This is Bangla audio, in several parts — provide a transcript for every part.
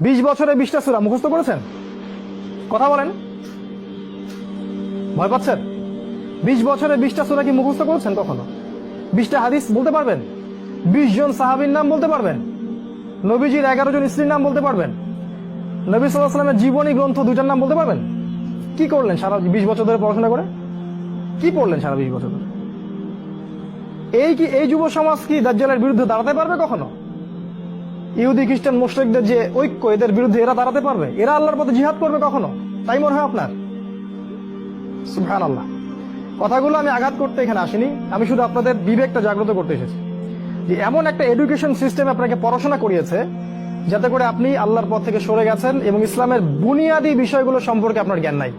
বিশ বছরে বিশটা সুরা মুখস্থ করেছেন? কথা বলেন। ভয় পাচ্ছেন? বিশ বছরে বিশটা সুরা কি মুখস্থ করেছেন কখনো? বিশটা হাদিস বলতে পারবেন? বিশ জন সাহাবীর নাম বলতে পারবেন? নবীজির এগারো জন স্ত্রীর নাম বলতে পারবেন? নবী সাল্লাহ সাল্লামের জীবনী গ্রন্থ দুইটার নাম বলতে পারবেন? কি করলেন সারা বিশ বছর ধরে পড়াশোনা করে? কি পড়লেন সারা বিশ বছর ধরে? এই কি, এই যুব সমাজ কি দাজ্জালের বিরুদ্ধে দাঁড়াতে পারবে কখনো? ইহুদি, খ্রিস্টান, মুশরিকদের যে ঐক্য, এদের বিরুদ্ধে এরা দাঁড়াতে পারবে? এরা আল্লাহর পথে জিহাদ করবে কখনো? তাই মনে হয় আপনার? সুবহান আল্লাহ কথাগুলো আমি আঘাত করতে এখানে আসিনি। আমি শুধু আপনাদের বিবেকটা জাগ্রত করতে এসেছি। যে এমন একটা এডুকেশন সিস্টেম আপনাকে পড়াশোনা করিয়েছে, যাতে করে আপনি আল্লাহর পথ থেকে সরে গেছেন এবং ইসলামের বুনিয়াদী বিষয়গুলো সম্পর্কে আপনার জ্ঞান নাই।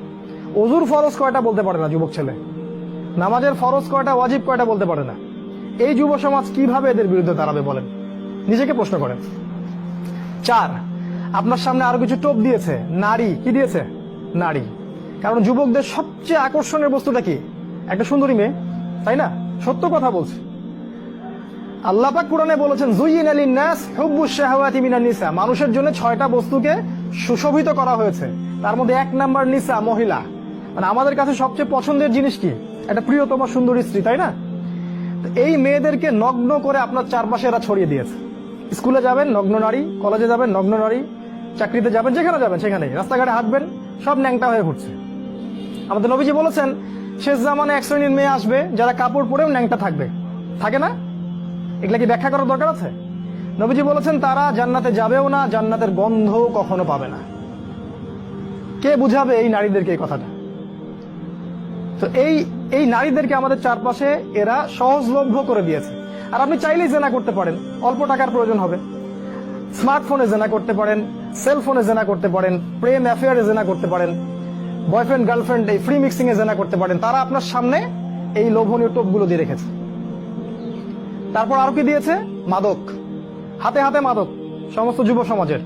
অজুর ফরজ কয়টা বলতে পারে না যুবক ছেলে? নামাজের ফরজ কয়টা, ওয়াজিব কয়টা বলতে পারে না? এই যুব সমাজ কীভাবে এদের বিরুদ্ধে দাঁড়াবে বলেন? নিজেকে প্রশ্ন করেন। চার, আপনার সামনে আরও কিছু টোপ দিয়েছে। নারী, কি দিয়েছে? নারী। কারণ যুবকদের সবচেয়ে আকর্ষণের বস্তুটা কি? একটা সুন্দরী মেয়ে, তাই না? সত্য কথা বলছে। আল্লাহ পাক কোরআনে বলেছেন জুইন আলী নাস হুব্বু শাহওয়াতি মিনান নিসা মানুষের জন্য ছয়টা বস্তুকে সুশোভিত করা হয়েছে। তার মধ্যে এক নাম্বার নিসা, মহিলা। মানে আমাদের কাছে সবচেয়ে পছন্দের জিনিস কি? একটা প্রিয়তম সুন্দরী স্ত্রী, তাই না? এই মেয়েদেরকে নগ্ন করে আপনার চারপাশে এরা ছড়িয়ে দিয়েছে। স্কুলে যাবেন, নগ্ন নারী, কলেজে যাবেন, নগ্ন নারী, চাকরিতে যাবেন, যেখানে যাবেন, সেখানে। রাস্তাঘাটে হাঁটবেন, সব ন্যাংটা হয়ে ঘুরছে। আমাদের নবীজি বলেছেন, শেষ জামানে এক শ্রেণির মেয়ে আসবে, যারা কাপড় পরেও ন্যাংটা থাকবে। থাকে না? এগুলা কি ব্যাখ্যা করার দরকার আছে? নবীজি বলেছেন, তারা জান্নাতে যাবেও না, জান্নাতের গন্ধ কখনো পাবে না। কে বুঝাবে এই নারীদেরকে এই কথাটা? তো এই এই নারীদেরকে আমাদের চারপাশে এরা সহজলভ্য করে দিয়েছে। আর আপনি চাইলেই জেনা করতে পারেন। অল্প টাকার প্রয়োজন হবে। স্মার্টফোনে জেনা করতে পারেন, সেলফোনে জেনা করতে পারেন, প্রেম অ্যাফেয়ারে জেনা করতে পারেন, বয়ফ্রেন্ড, গার্লফ্রেন্ড, এই ফ্রি মিক্সিং এ জেনা করতে পারেন। তারা আপনার সামনে এই লোভনীয় টোপগুলো দিয়ে রেখেছে। তারপর আরও কি দিয়েছে? মাদক। হাতে হাতে মাদক, সমস্ত যুব সমাজের।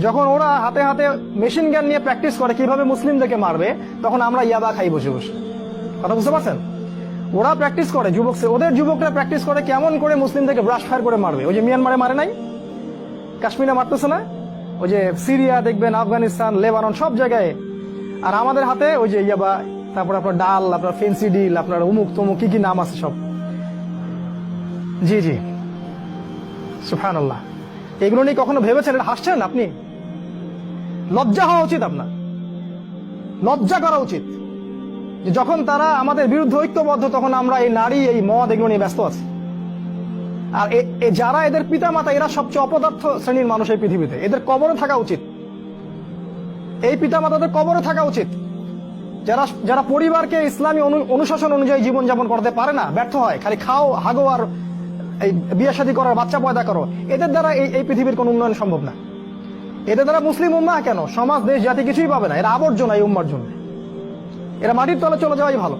যখন ওরা হাতে হাতে মেশিন গান নিয়ে প্র্যাকটিস করে কীভাবে মুসলিমদেরকে মারবে, তখন আমরা ইয়াবা খাই বসে বসে। কথা বুঝতে পারছেন? ওরা প্র্যাকটিস করে যুবক ওদের যুবকরা প্র্যাকটিস করে কেমন করে মুসলিমদেরকে ব্রাশ ফায়ার করে মারবে। ওই যে মিয়ানমারে মারে নাই? কাশ্মীরে মারতেছে না? ওই যে সিরিয়া দেখবেন আফগানিস্তান লেবানন সব জায়গায়। আর আমাদের হাতে ওই যে ইয়াবা তারপর আপনার ডাল, আপনার ফেন্সি ডিল আপনার উমুক তমুক, কি কি নাম আছে সব? জি জি। সুফান আল্লাহ এগুলো নিয়ে কখনো ভেবেছেন? এটা হাসছেন আপনি? লজ্জা হওয়া উচিত আপনার। লজ্জা করা উচিত। যে যখন তারা আমাদের বিরুদ্ধে ঐক্যবদ্ধ, তখন আমরা এই নারী, এই মদ, এগুলো নিয়ে ব্যস্ত আছি। আর যারা এদের পিতা মাতা এরা সবচেয়ে অপদার্থ শ্রেণির মানুষ এই পৃথিবীতে। এদের কবরে থাকা উচিত। এই পিতা মাতাদের কবরে থাকা উচিত। যারা যারা পরিবারকে ইসলামী অনু- অনুশাসন অনুযায়ী জীবনযাপন করতে পারে না, ব্যর্থ হয়। খালি খাও, হাগো আর এই বিয়ে শাদী করার বাচ্চা পয়দা করো। এদের দ্বারা এই এই পৃথিবীর কোনো উন্নয়ন সম্ভব না। এদের দ্বারা মুসলিম উম্মাহ কেন? সমাজ, দেশ, জাতি কিছুই পাবে না। এরা আবর্জনা এই উম্মার জন্য। এরা মাটির তলে চলে যাওয়াই ভালো।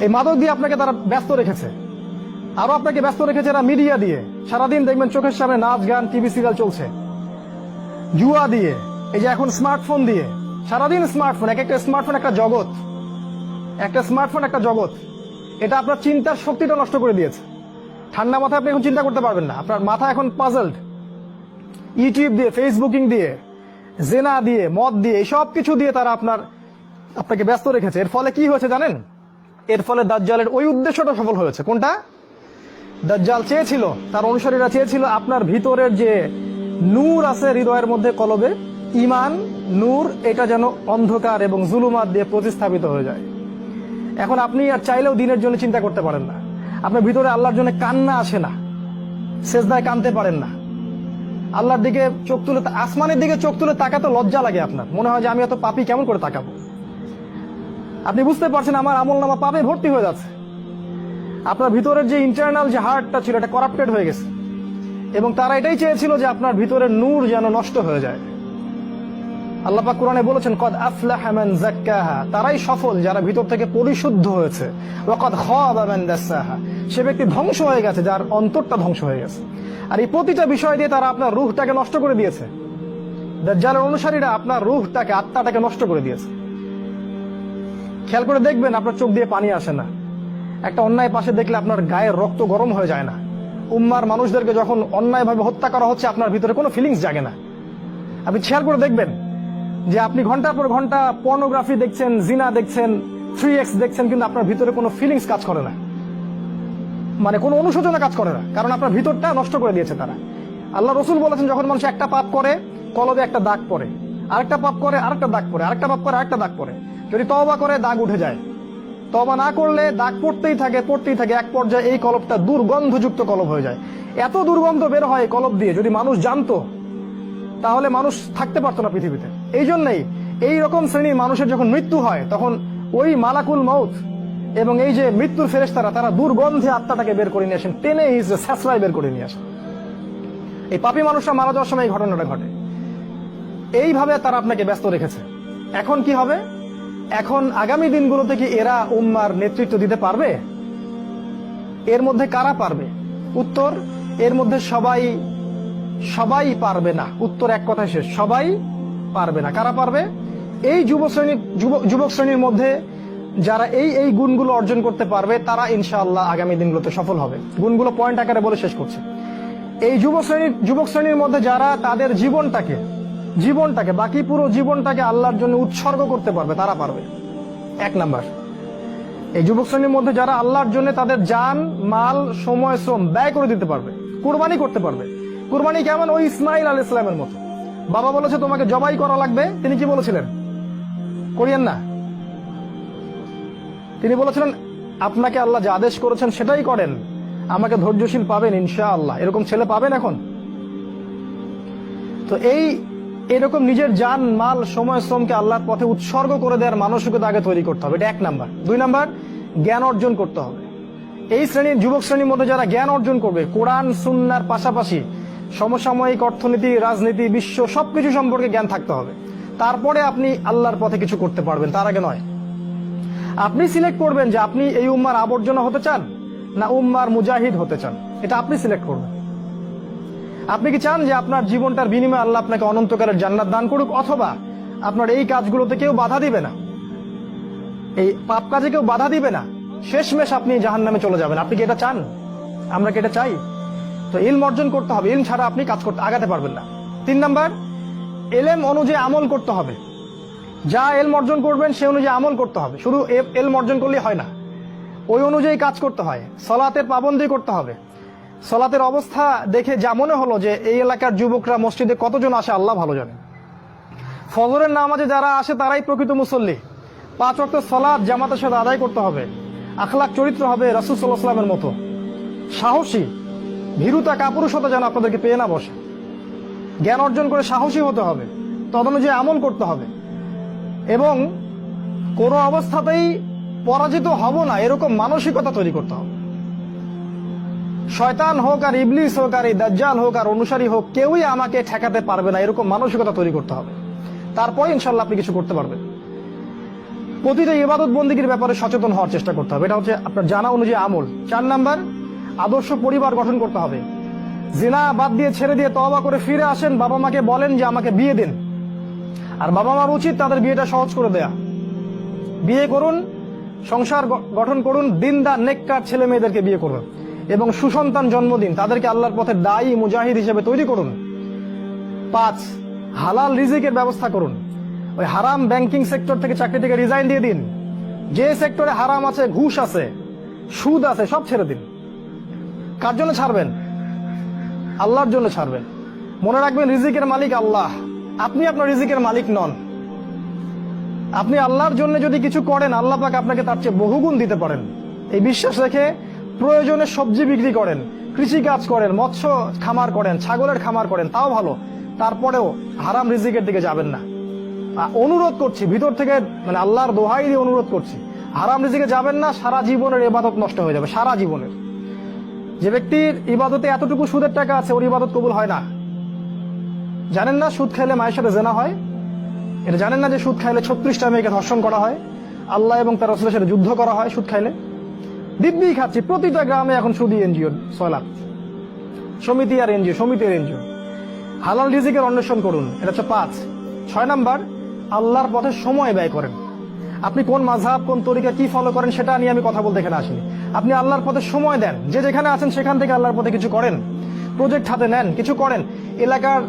এই মাদক দিয়ে আপনাকে তারা ব্যস্ত রেখেছে। আরও আপনাকে ব্যস্ত রেখেছে এরা মিডিয়া দিয়ে। সারাদিন দেখবেন চোখের সামনে নাচ, গান, টিভি, সিরিয়াল চলছে। জুয়া দিয়ে, এই যে এখন স্মার্টফোন দিয়ে। সারাদিন স্মার্টফোন, এক একটা স্মার্টফোন একটা জগৎ। একটা স্মার্টফোন একটা জগৎ। এটা আপনার চিন্তার শক্তিটা নষ্ট করে দিয়েছে। ঠান্ডা মাথায় আপনি এখন চিন্তা করতে পারবেন না। আপনার মাথা এখন পাজলড ইউটিউব দিয়ে ফেসবুকিং দিয়ে জেনা দিয়ে, মদ দিয়ে, এই সব কিছু দিয়ে তারা আপনার, আপনাকে ব্যস্ত রেখেছে। এর ফলে কি হয়েছে জানেন? এর ফলে দাজ্জালের ওই উদ্দেশ্যটা সফল হয়েছে। কোনটা? দাজ্জাল চেয়েছিল, তার অনুসারীরা চেয়েছিল আপনার ভিতরের যে নূর আছে হৃদয়ের মধ্যে কলবে ইমান নূর, এটা যেন অন্ধকার এবং জুলুমাত দিয়ে প্রতিস্থাপিত হয়ে যায়। এখন আপনি আর চাইলেও দিনের জন্য চিন্তা করতে পারেন না। আপনার ভিতরে আল্লাহর জন্য কান্না আসে না। সেজদায় কানতে পারেন না। আল্লাহর দিকে চোখ তুলে আসমানের দিকে চোখ তুলে তাকাতে লজ্জা লাগে আপনার। মনে হয় যে আমি এত পাপি, কেমন করে তাকাবো? আপনি বুঝতে পারছেন আমার আমল নামা পাপে ভর্তি হয়ে যাচ্ছে। আপনার ভিতরের যে ইন্টারনাল যে হার্টটা ছিল, এটা করাপ্টেড হয়ে গেছে। এবং তারা এটাই চেয়েছিল যে আপনার ভিতরের নূর যেন নষ্ট হয়ে যায়। আল্লাহ পাক কোরআনে বলেছেন, কদ আফলাহা মান যাক্কাহা। তারাই সফল, যারা ভিতর থেকে পরিশুদ্ধ হয়েছে। ওয়া কদ খাবা মান দাসাহা। সে ব্যক্তি ধ্বংস হয়ে গেছে, যার অন্তরটা ধ্বংস হয়ে গেছে। আর এই প্রতিটা বিষয় দিয়ে তারা আপনার রূহটাকে নষ্ট করে দিয়েছে। যার অনুসারীরা আপনার রূহটাকে, আত্মাটাকে নষ্ট করে দিয়েছে। খেয়াল করে দেখবেন আপনার চোখ দিয়ে পানি আসে না। একটা অন্যায় পাশে দেখলে আপনার গায়ের রক্ত গরম হয়ে যায় না। উম্মার মানুষদেরকে যখন অন্যায়ভাবে হত্যা করা হচ্ছে, আপনার ভিতরে কোনো ফিলিংস জাগে না। আপনি খেয়াল করে দেখবেন যে আপনি ঘণ্টার পর ঘণ্টা পর্নোগ্রাফি দেখছেন, জিনা দেখছেন থ্রি এক্স দেখছেন, কিন্তু আপনার ভিতরে কোনো ফিলিংস কাজ করে না। মানে কোনো অনুশোচনা কাজ করে না, কারণ আপনার ভিতরটা নষ্ট করে দিয়েছে তারা। আল্লাহ রসুল বলেছেন, যখন মানুষ একটা পাপ করে, কলবে একটা দাগ পড়ে। আরেকটা পাপ করে, আরেকটা দাগ পড়ে। আরেকটা পাপ করে, আরেকটা দাগ পড়ে। যদি তওবা করে, দাগ উঠে যায়। তবা না করলে দাগ পড়তেই থাকে পড়তেই থাকে। এক পর্যায়ে এই কলবটা দুর্গন্ধযুক্ত কলব হয়ে যায়। এত দুর্গন্ধ বের হয় কলব দিয়ে, যদি মানুষ জানতো, তাহলে মানুষ থাকতে পারতো না পৃথিবীতে। এই জন্যই, এই রকম শ্রেণির মানুষের যখন মৃত্যু হয়, তখন ওই মালাকুল মৌত এবং এই যে মৃত্যুর ফেরেস্তারা তারা দুর্গন্ধে আত্মাটাকে বের করে নিয়ে আসেন, টেনে হিসে স্যাঁচড়ায় বের করে নিয়ে আসেন। এই পাপী মানুষরা মারা যাওয়ার সময় এই ঘটনাটা ঘটে। এইভাবে তারা আপনাকে ব্যস্ত রেখেছে। এখন কি হবে? এখন আগামী দিনগুলোতে কি এরা উম্মার নেতৃত্ব দিতে পারবে? এর মধ্যে কারা পারবে? উত্তর, এর মধ্যে সবাই সবাই পারবে না। উত্তর এক কথায় শেষ, সবাই পারবে না। কারা পারবে? এই যুব শ্রেণি যুব- যুবক শ্রেণির মধ্যে যারা এই এই গুণগুলো অর্জন করতে পারবে, তারা ইনশাআল্লাহ আগামী দিনগুলোতে সফল হবে। গুণগুলো পয়েন্ট আকারে বলে শেষ করছে। এই যুব শ্রেণির যুবক শ্রেণির মধ্যে যারা তাদের জীবনটাকে জীবনটাকে, বাকি পুরো জীবনটাকে আল্লাহর জন্য উৎসর্গ করতে পারবে, তারা পারবে। এক নাম্বার, এই যুবক শ্রেণির মধ্যে যারা আল্লাহর জন্য তাদের জান, মাল, সময়, শ্রম ব্যয় করে দিতে পারবে, কুরবানি করতে পারবে। কুরবানি কেমন? ওই ইসমাইল আল ইসলামের মতো। বাবা বলেছে, তোমাকে জবাই করা লাগবে। তিনি কি বলেছিলেন? করিয়েন না। তিনি বলেছিলেন, আপনাকে আল্লাহ যে আদেশ করেছেন সেটাই করেন। আমাকে ধৈর্যশীল পাবেন ইনশা আল্লাহ এরকম ছেলে পাবেন এখন? তো এই এরকম নিজের যান মাল, সময়, শ্রমকে আল্লাহর পথে উৎসর্গ করে দেওয়ার মানসিকতা আগে তৈরি করতে হবে। এটা এক নাম্বার। দুই নাম্বার, জ্ঞান অর্জন করতে হবে। এই শ্রেণির, যুবক শ্রেণির মধ্যে যারা জ্ঞান অর্জন করবে, কোরআন, সুন্নার পাশাপাশি সমসাময়িক অর্থনীতি, রাজনীতি, বিশ্ব সবকিছু সম্পর্কে জ্ঞান থাকতে হবে। তারপরে আপনি আল্লাহর পথে কিছু করতে পারবেন, তার আগে নয়। আপনি সিলেক্ট করবেন যে আপনি এই উম্মার আবর্জনা হতে চান না উম্মার মুজাহিদ হতে চান। এটা আপনি সিলেক্ট করবেন। আপনি কি চান যে আপনার জীবনটার বিনিময়ে আল্লাহ আপনাকে অনন্তকালের জান্নাত দান করুক অথবা আপনার এই কাজগুলোতে কেউ বাধা দিবে না? এই পাপ কাজে কেউ বাধা দিবে না? শেষমেশ আপনি জাহান নামে চলে যাবেন। আপনি কি এটা চান? আমরা কি এটা চাই? তো ইলম অর্জন করতে হবে। ইলম ছাড়া আপনি কাজ করতে আগাতে পারবেন না। তিন নাম্বার, এলেম অনুযায়ী আমল করতে হবে। যা এলম অর্জন করবেন সে অনুযায়ী আমল করতে হবে। শুধু এলম অর্জন করলেই হয় না। ওই অনুযায়ী কাজ করতে হয়। সলাতের পাবন্দি করতে হবে। সলাতের অবস্থা দেখে যা মনে হলো যে, এই এলাকার যুবকরা মসজিদে কতজন আসে, আল্লাহ ভালো জানে। ফজরের নামাজে যারা আসে, তারাই প্রকৃত মুসল্লি। পাঁচ ওয়াক্ত সলাদ জামাতের সাথে আদায় করতে হবে। আখলাক চরিত্র হবে রাসুল সাল্লাহ মতো। সাহসী, ভীরুতা কাপুরুষতা যেন আপনাদেরকে পেয়ে না বসে। জ্ঞান অর্জন করে সাহসী হতে হবে। তদনুযায়ী আমল করতে হবে। এবং কোনো অবস্থাতেই পরাজিত হব না। এরকম মানসিকতা তৈরি করতে হবে। শয়তান হোক আর ইবলিস হোক আর দাজ্জাল হোক আর অনুসারী হোক, কেউই আমাকে ঠেকাতে পারবে না। এরকম মানসিকতা তৈরি করতে হবে। তারপরে ইনশাল্লাহ আপনি কিছু করতে পারবেন। প্রতিটা ইবাদত বন্দীগীর ব্যাপারে সচেতন হওয়ার চেষ্টা করতে হবে। এটা হচ্ছে আপনার জানা অনুযায়ী আমল। চার নাম্বার, আদর্শ পরিবার গঠন করতে হবে। জিনা বাদ দিয়ে ছেড়ে দিয়ে তবা করে ফিরে আসেন, বাবা মাকে বলেন যে আমাকে বিয়ে দিন। আর বাবা মার উচিত তাদের বিয়েটা সহজ করে দেয়া। বিয়ে করুন, সংসার গঠন করুন দিনদার নেককার ছেলে মেয়েদেরকে বিয়ে করুন এবং সুসন্তান জন্মদিন তাদেরকে আল্লাহর পথে দায়ী মুজাহিদ হিসেবে তৈরি করুন। পাঁচ, হালাল রিজিকের ব্যবস্থা করুন। ওই হারাম ব্যাংকিং সেক্টর থেকে চাকরি থেকে রিজাইন দিয়ে দিন। যে সেক্টরে হারাম আছে, ঘুষ আছে, সুদ আছে, সব ছেড়ে দিন। কার জন্য ছাড়বেন? আল্লাহর জন্য ছাড়বেন। মনে রাখবেন রিজিকের মালিক আল্লাহ। আপনি আপনার রিজিকের মালিক নন। আপনি আল্লাহর জন্য যদি কিছু করেন, আল্লাহ পাক আপনাকে তার চেয়ে বহুগুণ দিতে পারেন। এই বিশ্বাস রেখে প্রয়োজনে সবজি বিক্রি করেন কৃষি কাজ করেন, মৎস্য খামার করেন, ছাগলের খামার করেন, তাও ভালো। তারপরেও হারাম রিজিকের দিকে যাবেন না। অনুরোধ করছি, ভিতর থেকে মানে আল্লাহর দোহাই দিয়ে অনুরোধ করছি। হারাম রিজিকে যাবেন না, সারা জীবনের ইবাদত নষ্ট হয়ে যাবে, সারা জীবনের। যে ব্যক্তির ইবাদতে এতটুকু সুদের টাকা আছে, ওর ইবাদত কবুল হয় না। জানেন না সুদ খাইলে মায়ের সাথে জেনা হয়? এটা জানেন না যে সুদ খাইলে ছত্রিশটা মেয়েকে ধর্ষণ করা হয়? আল্লাহ এবং তার রসুলের সাথে যুদ্ধ করা হয় সুদ খাইলে? দিব্যি খাচ্ছি, প্রতিটা গ্রামে এখন সুদি এনজিও সয়লাভ সমিতি আর এনজিও সমিতি আর এনজিও। হালাল রিজিকের অন্বেষণ করুন, এটা হচ্ছে পাঁচ। ছয় নাম্বার, আল্লাহর পথে সময় ব্যয় করেন। আপনি কোন মাঝহাব কোন তরিকা কি ফলো করেন সেটা নিয়ে আমি কথা বলতে এখানে আসিনি। আপনি আল্লাহর পথে সময় দেন, যে যেখানে আছেন সেখান থেকে আল্লাহর পথে কিছু করেন। প্রজেক্ট হাতে নেন, কিছু করেন। এলাকার